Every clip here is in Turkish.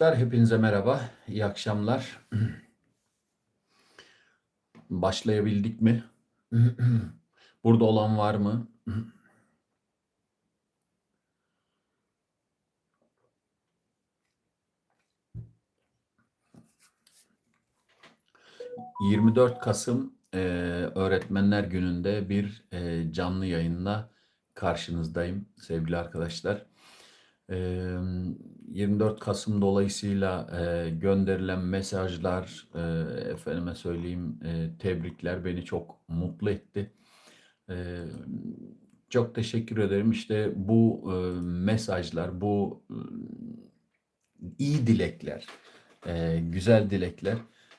Hepinize merhaba, iyi akşamlar. Başlayabildik mi? Burada olan var mı? ...24 Kasım e, Öğretmenler Günü'nde bir e, canlı yayında karşınızdayım sevgili arkadaşlar. E, 24 Kasım dolayısıyla gönderilen mesajlar, efendime söyleyeyim tebrikler beni çok mutlu etti. Çok teşekkür ederim. İşte bu mesajlar, bu iyi dilekler, güzel dilekler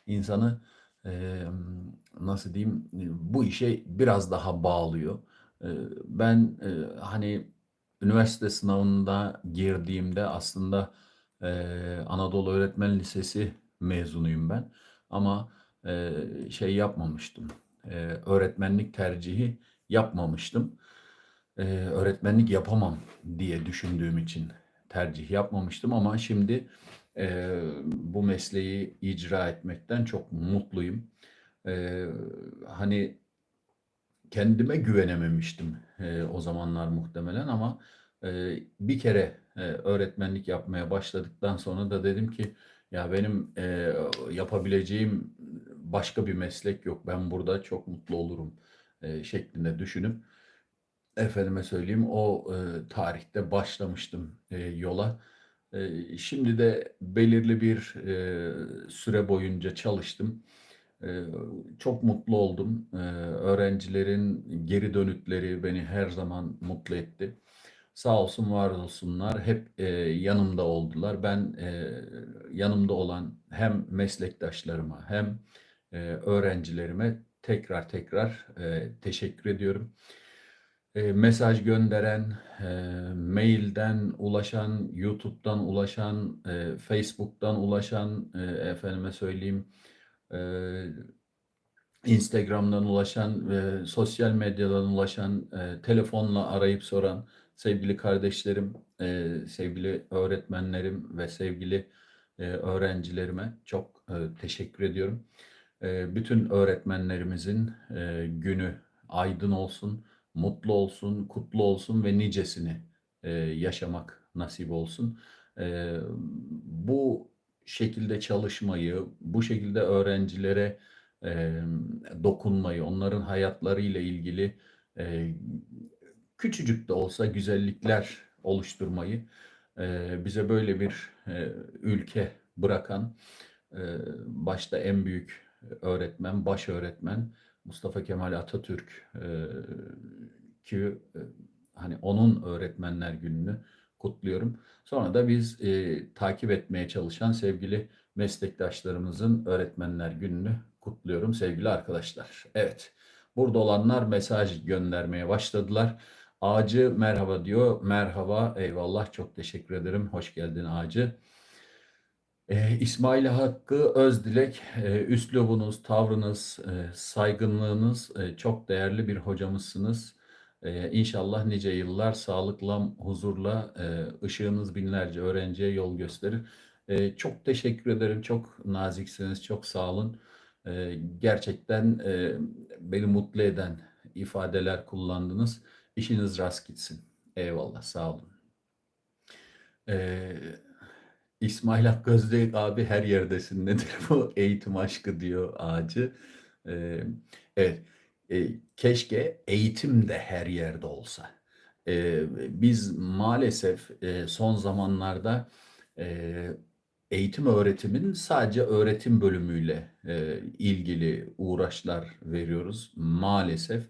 insanı nasıl diyeyim bu işe biraz daha bağlıyor. Ben hani üniversite sınavında girdiğimde aslında e, Anadolu Öğretmen Lisesi mezunuyum ben. Ama e, şey yapmamıştım. E, öğretmenlik tercihi yapmamıştım. E, öğretmenlik yapamam diye düşündüğüm için tercih yapmamıştım ama şimdi e, bu mesleği icra etmekten çok mutluyum. E, hani kendime güvenememiştim e, o zamanlar muhtemelen ama e, bir kere e, öğretmenlik yapmaya başladıktan sonra da dedim ki ya benim e, yapabileceğim başka bir meslek yok. Ben burada çok mutlu olurum e, şeklinde düşünüp efendime söyleyeyim o e, tarihte başlamıştım e, yola. E, şimdi de belirli bir e, süre boyunca çalıştım. Ee, çok mutlu oldum. Ee, öğrencilerin geri dönütleri beni her zaman mutlu etti. Sağ olsun, var olsunlar. Hep e, yanımda oldular. Ben e, yanımda olan hem meslektaşlarıma hem e, öğrencilerime tekrar tekrar teşekkür ediyorum. Mesaj gönderen, mailden ulaşan, YouTube'dan ulaşan, Facebook'tan ulaşan, efendime söyleyeyim, Instagram'dan ulaşan ve sosyal medyadan ulaşan, e, telefonla arayıp soran sevgili kardeşlerim, e, sevgili öğretmenlerim ve sevgili e, öğrencilerime çok e, teşekkür ediyorum. E, bütün öğretmenlerimizin e, günü aydın olsun, mutlu olsun, kutlu olsun ve nicesini e, yaşamak nasip olsun. E, bu şekilde çalışmayı, bu şekilde öğrencilere e, dokunmayı, onların hayatlarıyla ilgili e, küçücük de olsa güzellikler oluşturmayı e, bize böyle bir e, ülke bırakan e, başta en büyük öğretmen, baş öğretmen Mustafa Kemal Atatürk e, ki e, hani onun öğretmenler gününü kutluyorum. Sonra da biz e, takip etmeye çalışan sevgili meslektaşlarımızın öğretmenler gününü kutluyorum sevgili arkadaşlar. Evet, burada olanlar mesaj göndermeye başladılar. Ağacı merhaba diyor. Merhaba, eyvallah çok teşekkür ederim. Hoş geldin Ağacı. Ee, İsmail Hakkı Özdilek, e, üslubunuz, tavrınız, e, saygınlığınız e, çok değerli bir hocamızsınız. Ee, inşallah nice yıllar sağlıkla, huzurla e, ışığınız binlerce öğrenciye yol gösterir. E, çok teşekkür ederim. Çok naziksiniz. Çok sağ olun. E, gerçekten e, beni mutlu eden ifadeler kullandınız. İşiniz rast gitsin. Eyvallah. Sağ olun. E, İsmail Hakkı abi her yerdesin. Nedir bu? Eğitim aşkı diyor ağacı. E, evet. E, keşke eğitim de her yerde olsa. E, biz maalesef e, son zamanlarda e, eğitim öğretimin sadece öğretim bölümüyle e, ilgili uğraşlar veriyoruz. Maalesef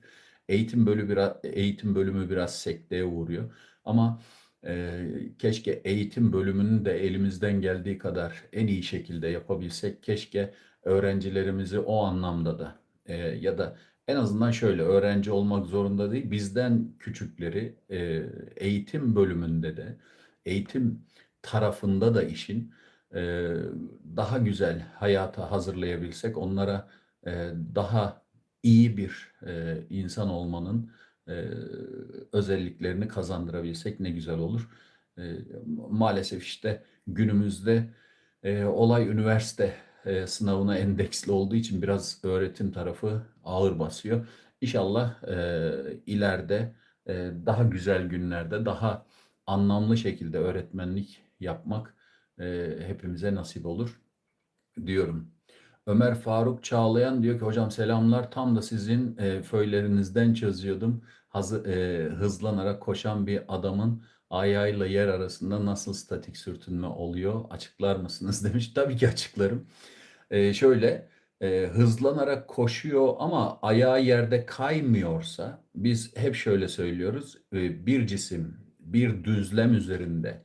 eğitim bölümü biraz eğitim bölümü biraz sekteye uğruyor. Ama e, keşke eğitim bölümünü de elimizden geldiği kadar en iyi şekilde yapabilsek. Keşke öğrencilerimizi o anlamda da e, ya da en azından şöyle öğrenci olmak zorunda değil bizden küçükleri e, eğitim bölümünde de eğitim tarafında da işin e, daha güzel hayata hazırlayabilsek onlara e, daha iyi bir e, insan olmanın e, özelliklerini kazandırabilsek ne güzel olur. E, maalesef işte günümüzde Eee, olay üniversite, eee, sınavına endeksli olduğu için biraz öğretim tarafı ağır basıyor. İnşallah, eee, ileride, eee, daha güzel günlerde, daha anlamlı şekilde öğretmenlik yapmak, eee, hepimize nasip olur diyorum. Ömer Faruk Çağlayan diyor ki hocam selamlar tam da sizin e, föylerinizden çözüyordum. Hazı, e, hızlanarak koşan bir adamın ayağıyla yer arasında nasıl statik sürtünme oluyor açıklar mısınız demiş. Tabii ki açıklarım. E, şöyle e, hızlanarak koşuyor ama ayağı yerde kaymıyorsa biz hep şöyle söylüyoruz e, bir cisim bir düzlem üzerinde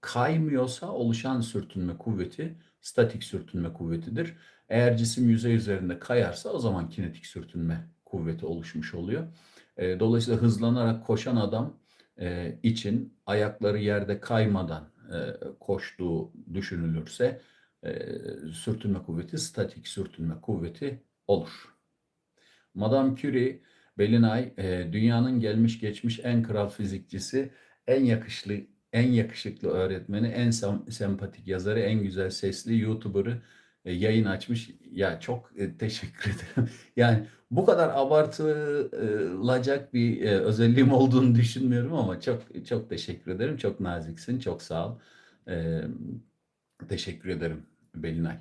kaymıyorsa oluşan sürtünme kuvveti statik sürtünme kuvvetidir. Eğer cisim yüzey üzerinde kayarsa o zaman kinetik sürtünme kuvveti oluşmuş oluyor. E, dolayısıyla hızlanarak koşan adam e, için ayakları yerde kaymadan e, koştuğu düşünülürse e, sürtünme kuvveti statik sürtünme kuvveti olur. Madame Curie, Belinay, e, dünyanın gelmiş geçmiş en kral fizikçisi, en yakışlı en yakışıklı öğretmeni, en sem- sempatik yazarı, en güzel sesli YouTuber'ı yayın açmış. Ya çok e, teşekkür ederim. Yani bu kadar abartılacak bir e, özelliğim olduğunu düşünmüyorum ama çok çok teşekkür ederim. Çok naziksin, çok sağ ol. E, teşekkür ederim Belinay.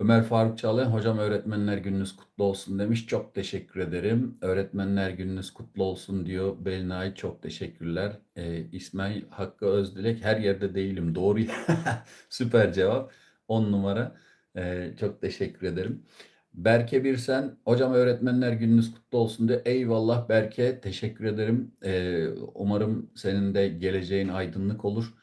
Ömer Faruk Çağlayan, hocam öğretmenler gününüz kutlu olsun demiş. Çok teşekkür ederim. Öğretmenler gününüz kutlu olsun diyor Belinay. Çok teşekkürler. Ee, İsmail Hakkı Özdilek, her yerde değilim. Doğru. Süper cevap. 10 numara. Ee, çok teşekkür ederim. Berke Birsen, hocam öğretmenler gününüz kutlu olsun diyor. Eyvallah Berke, teşekkür ederim. Ee, umarım senin de geleceğin aydınlık olur.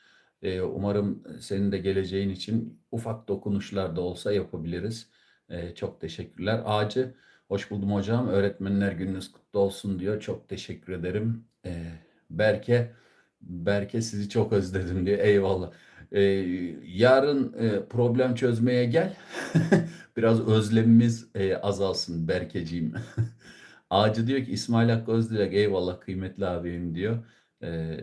Ee, umarım senin de geleceğin için ufak dokunuşlar da olsa yapabiliriz. Ee, çok teşekkürler. Ağacı, hoş buldum hocam. Öğretmenler gününüz kutlu olsun diyor. Çok teşekkür ederim. Ee, Berke, Berke sizi çok özledim diyor. Eyvallah. Ee, yarın e, problem çözmeye gel. Biraz özlemimiz e, azalsın Berkeciğim. Ağacı diyor ki İsmail Hakkı Özdilek eyvallah kıymetli abim diyor. Ee,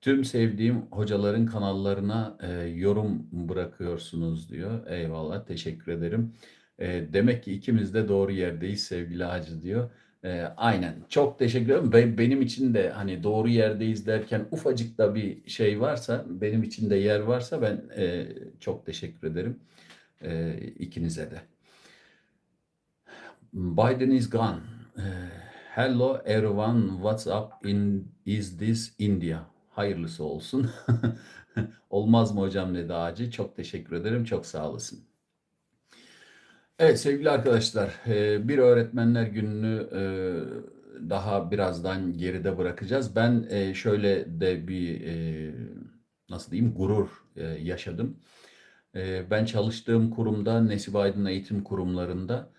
Tüm sevdiğim hocaların kanallarına e, yorum bırakıyorsunuz diyor. Eyvallah, teşekkür ederim. E, demek ki ikimiz de doğru yerdeyiz sevgili Hacı diyor. E, aynen. Çok teşekkür ederim. Be- benim için de hani doğru yerdeyiz derken ufacık da bir şey varsa, benim için de yer varsa ben e, çok teşekkür ederim e, ikinize de. Biden is gone. E, hello everyone, what's up in is this India? Hayırlısı olsun. Olmaz mı hocam dedi Ağacı. Çok teşekkür ederim. Çok sağ olasın. Evet sevgili arkadaşlar, e, bir öğretmenler gününü e, daha birazdan geride bırakacağız. Ben e, şöyle de bir nasıl diyeyim gurur yaşadım. Ben çalıştığım kurumda Nesip Aydın Eğitim Kurumlarında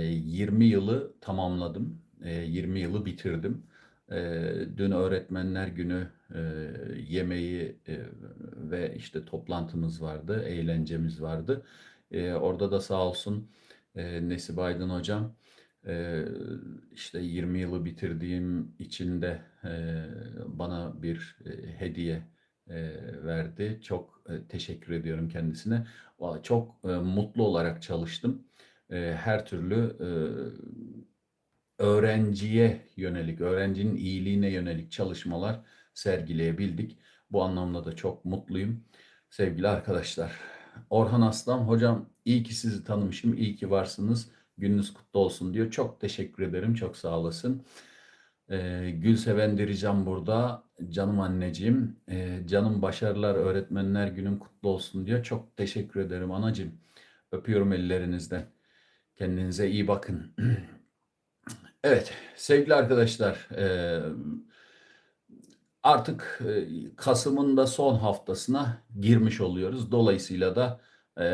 20 yılı tamamladım. 20 yılı bitirdim. Dün öğretmenler günü yemeği ve işte toplantımız vardı, eğlencemiz vardı. Orada da sağ olsun Nesip Aydın hocam işte 20 yılı bitirdiğim için de bana bir hediye verdi. Çok teşekkür ediyorum kendisine. Çok mutlu olarak çalıştım. Her türlü öğrenciye yönelik, öğrencinin iyiliğine yönelik çalışmalar sergileyebildik. Bu anlamda da çok mutluyum. Sevgili arkadaşlar, Orhan Aslan hocam iyi ki sizi tanımışım, iyi ki varsınız. Gününüz kutlu olsun diyor. Çok teşekkür ederim, çok sağ olasın. Ee, Gülseven Dirican burada. Canım anneciğim, ee, canım başarılar öğretmenler günün kutlu olsun diyor. Çok teşekkür ederim anacığım. Öpüyorum ellerinizden. Kendinize iyi bakın. Evet sevgili arkadaşlar e, artık e, Kasım'ın da son haftasına girmiş oluyoruz. Dolayısıyla da e,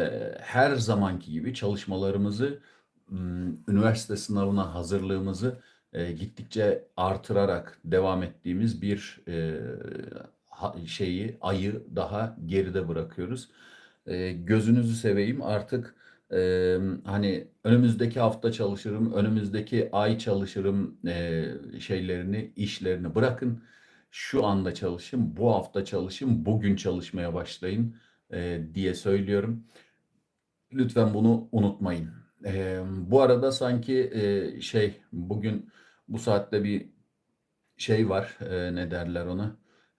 her zamanki gibi çalışmalarımızı üniversite sınavına hazırlığımızı gittikçe artırarak devam ettiğimiz bir şeyi ayı daha geride bırakıyoruz. Gözünüzü seveyim artık e, hani önümüzdeki hafta çalışırım, önümüzdeki ay çalışırım e, şeylerini, işlerini bırakın. Şu anda çalışın, bu hafta çalışın, bugün çalışmaya başlayın. e, diye söylüyorum. Lütfen bunu unutmayın. Eee, bu arada sanki eee, şey bugün bu saatte bir şey var, eee, ne derler ona?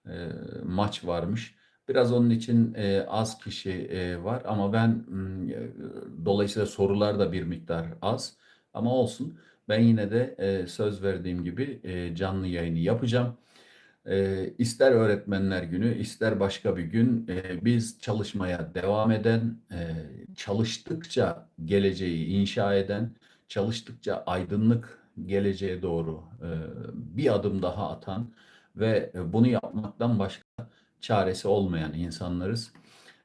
Eee, maç varmış. Biraz onun için eee, az kişi eee, var ama ben eee, dolayısıyla sorular da bir miktar az ama olsun. Ben yine de eee, söz verdiğim gibi eee, canlı yayını yapacağım. Eee, ister öğretmenler günü, ister başka bir gün eee, biz çalışmaya devam eden, eee, çalıştıkça geleceği inşa eden, çalıştıkça aydınlık geleceğe doğru eee, bir adım daha atan ve bunu yapmaktan başka çaresi olmayan insanlarız.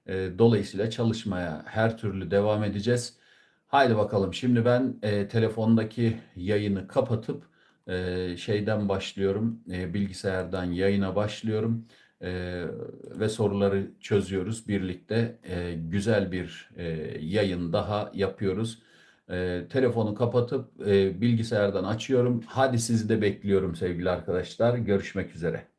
Eee, dolayısıyla çalışmaya her türlü devam edeceğiz. Haydi bakalım. Şimdi ben eee, telefondaki yayını kapatıp eee, şeyden başlıyorum. eee, bilgisayardan yayına başlıyorum. Eee, ve soruları çözüyoruz birlikte. Eee, güzel bir eee, yayın daha yapıyoruz. Eee, telefonu kapatıp eee, bilgisayardan açıyorum. Hadi sizi de bekliyorum sevgili arkadaşlar. Görüşmek üzere.